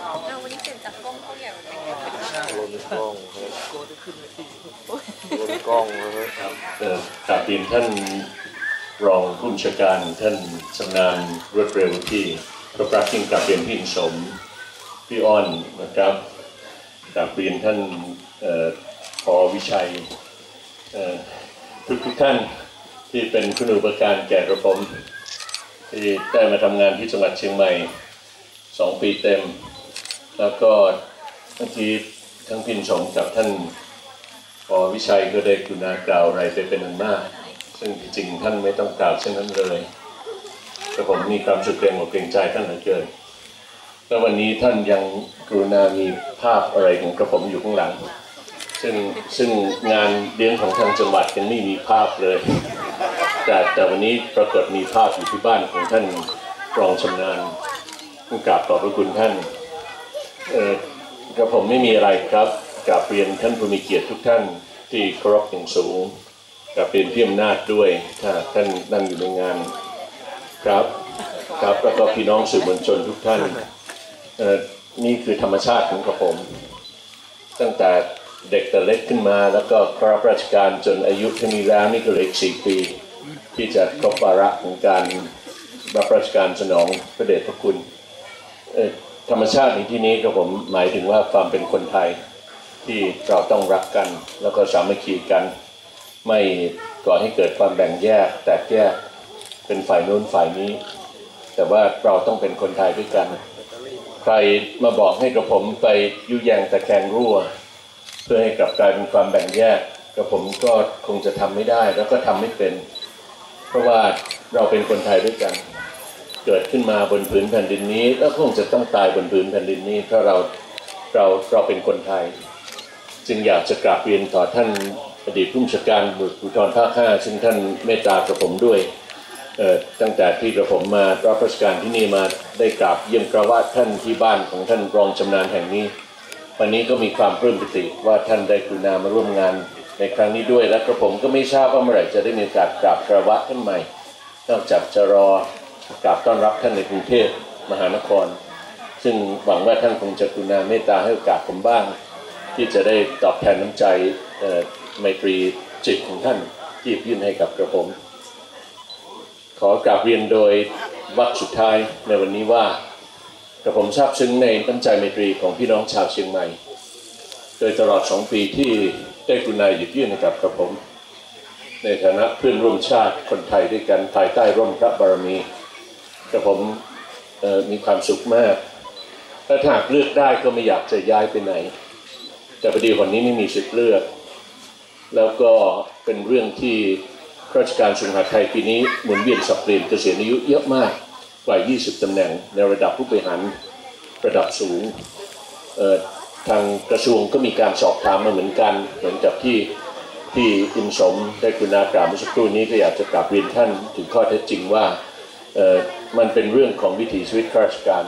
เอาวันนี้เปลี่ยนจากกล้องกล้องใหญ่าเป็นกล้องเล็กลนกล้องครับลนกล้องนะครับเออกราบเรียนท่านรองผู้บัญชาการท่านชำนาญรวดเร็วที่พระปราชิงกราบเรียนพี่อินสมพี่อ้อนนะครับกราบเรียนท่านเอ่อพอวิชัยทุกทุกท่านที่เป็นคุณอุปการแก่กระผม ที่ได้มาทำงานที่จังหวัดเชียงใหม่สองปีเต็ม แล้วก็เมื่อกี้ทั้งพินสมกับท่านพอวิชัยก็ได้กรุณากล่าวอะไรไปเป็นอันมาก ซึ่งจริงท่านไม่ต้องกล่าวเช่นนั้นเลยแต่ผมมีความสุขเกรงอกเกรงใจท่านเหลือเกินแล้ววันนี้ท่านยังกรุณามีภาพอะไรของกระผมอยู่ข้างหลัง ซึ่งซึ่งงานเลี้ยงของทางจังหวัดยังไม่มีภาพเลย แต่แต่วันนี้ปรากฏมีภาพอยู่ที่บ้านของท่านรองชำนาญต้กราบขอบพระคุณท่านเออกระผมไม่มีอะไรครับกราบเรียนท่านผู้มีเกียรติทุกท่านที่เคารพอย่างสูงกราบเรียนพี่อำนาจด้วย ถ้าท่านนั่งอยู่ในงานครับครับแล้วก็พี่น้องสื่อมวลชนทุกท่านเออนี่คือธรรมชาติของกระผม ตั้งแต่เด็กแต่เล็กขึ้นมาแล้วก็ครับราชการจนอายุเท่านี้แล้วนี่ก็เหลืออีกสี่ปี ที่จะครบวาระของการรับราชการสนองพระเดชพระคุณธรรมชาติในที่นี้ก็ผมหมายถึงว่าความเป็นคนไทยที่เราต้องรักกัน แล้วก็สามัคคีกันไม่ก่อให้เกิดความแบ่งแยก แตกแยกเป็นฝ่ายโน้นฝ่ายนี้ แต่ว่าเราต้องเป็นคนไทยด้วยกัน ใครมาบอกให้กระผมไปยุแยงตะแคงรั่ว เพื่อให้กลับกลายเป็นความแบ่งแยกกระผมก็คงจะทำไม่ได้ แล้วก็ทำไม่เป็น เพราะว่าเราเป็นคนไทยด้วยกัน เกิดขึ้นมาบนผืนแผ่นดินนี้ แล้วคงจะต้องตายบนผืนแผ่นดินนี้ เพราะเราเราเราเป็นคนไทย จึงอยากจะกราบเรียนต่อท่านอดีตผู้บัญชาการบุตรภูธรภาคห้าซึ่งท่านเมตตากระผมด้วยตั้งแต่ที่กระผมมารับราชการที่นี่มาได้กราบเยี่ยมกระวาดท่านที่บ้านของท่านรองชำนาญแห่งนี้ วันนี้ก็มีความปลื้มปิติว่าท่านได้กรุณามาร่วมงาน ในครั้งนี้ด้วยและกระผมก็ไม่ทราบว่าเมื่อไหร่จะได้มีโอกาสกราบกระวะท่านใหม่นอกจากจะรอกราบต้อนรับท่านในกรุงเทพมหานคร ซึ่งหวังว่าท่านคงจะกรุณาเมตตาให้โอกาสผมบ้าง ที่จะได้ตอบแทนน้ำใจไมตรีจิตของท่านที่ยื่นให้กับกระผม ขอกราบเรียนโดยวักสุดท้ายในวันนี้ว่ากระผมทราบซึ้งในน้ำใจไมตรีของพี่น้องชาวเชียงใหม่ โดยตลอดสองปีที่ ได้กรุณาหยิบยื่นให้กับกระผม ในฐานะเพื่อนร่วมชาติคนไทยด้วยกันภายใต้ร่มพระบารมีกระผมมีความสุขมากถ้าหากเลือกได้ก็ไม่อยากจะย้ายไปไหน แต่พอดีวันนี้ไม่มีสิทธิ์เลือก แล้วก็เป็นเรื่องที่ราชการสุงหาไทยปีนี้หมุนเวียนสับเปลี่ยนเกษียณอายุเยอะมากกว่า 20 ตำแหน่งในระดับผู้บริหารระดับสูง ทางกระทรวงก็มีการสอบถามมาเหมือนกัน เหมือนกับที่ที่อินสมได้กรุณากล่าวเมื่อสักครู่นี้ก็อยากจะกราบเรียนท่านถึงข้อเท็จจริงว่ามันเป็นเรื่องของวิถีชีวิตข้าราชการ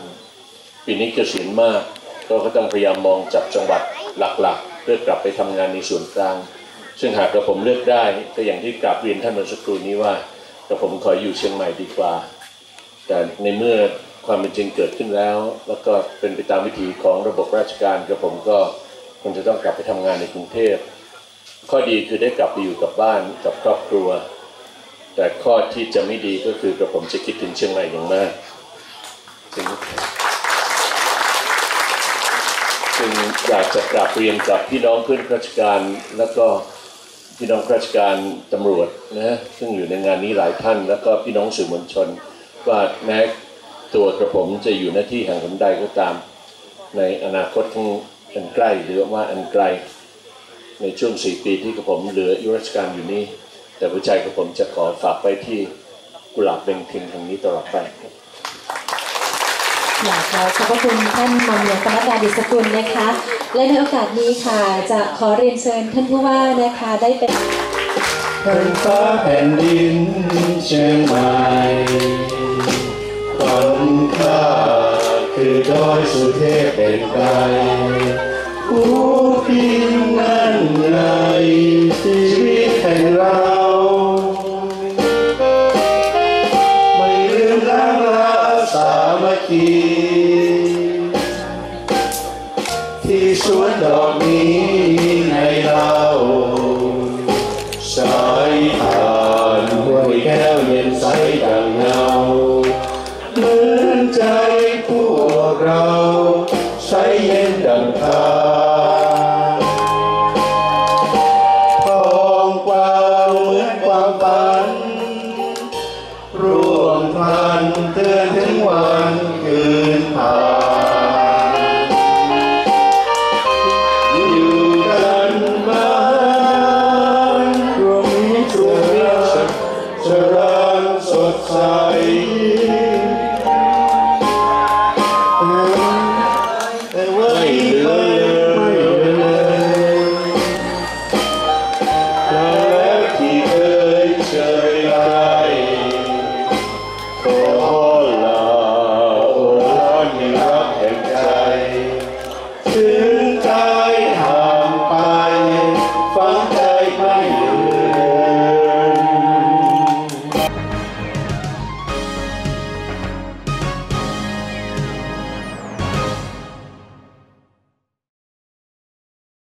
ปีนี้เกษียณมากก็ก็ต้องพยายามมองจับจังหวัดหลักๆ เพื่อกลับไปทำงานในส่วนกลาง ซึ่งหากกระผมเลือกได้ก็อย่างที่กราบเรียนท่านเมื่อสักครู่นี้ว่ากระผมขออยู่เชียงใหม่ดีกว่า แต่ในเมื่อ ความเป็นจริงเกิดขึ้นแล้ว แล้วก็เป็นไปตามวิถีของระบบราชการกระผมก็คงจะต้องกลับไปทำงานในกรุงเทพ ข้อดีคือได้กลับไปอยู่กับบ้านกับครอบครัว แต่ข้อที่จะไม่ดีก็คือกระผมจะคิดถึงเชียงใหม่อย่างมากซึ่งซึ่งอยากจะกราบเรียนกับพี่น้องเพื่อนราชการแล้วก็พี่น้องราชการตำรวจนะซึ่งอยู่ในงานนี้หลายท่าน แล้วก็พี่น้องสื่อมวลชนว่าแม้ ตัวกระผมจะอยู่หน้าที่แห่งหนใดก็ตาม ในอนาคตข้างอันใกล้หรือว่าอันไกล ในช่วงสี่ปีที่กระผมเหลืออายุราชการอยู่นี้ แต่หัวใจกระผมจะขอฝากไว้ที่กุหลาบเบงพิงแห่งนี้ตลอดไปอยากขอขอบพระคุณท่านหม่อมหลวงปนัดดาดิสกุลนะคะ และในโอกาสนี้ค่ะจะขอเรียนเชิญท่านผู้ว่านะคะได้เป็นแผ่นฟ้าแผ่นดินเชียงใหม่ อยสุเทเป็นไกลผู้พินนั้นในชีวิตแห่งเรา ไม่ลืมล้ารักสามัคคี ที่สวนดอกนี้ในเราชาว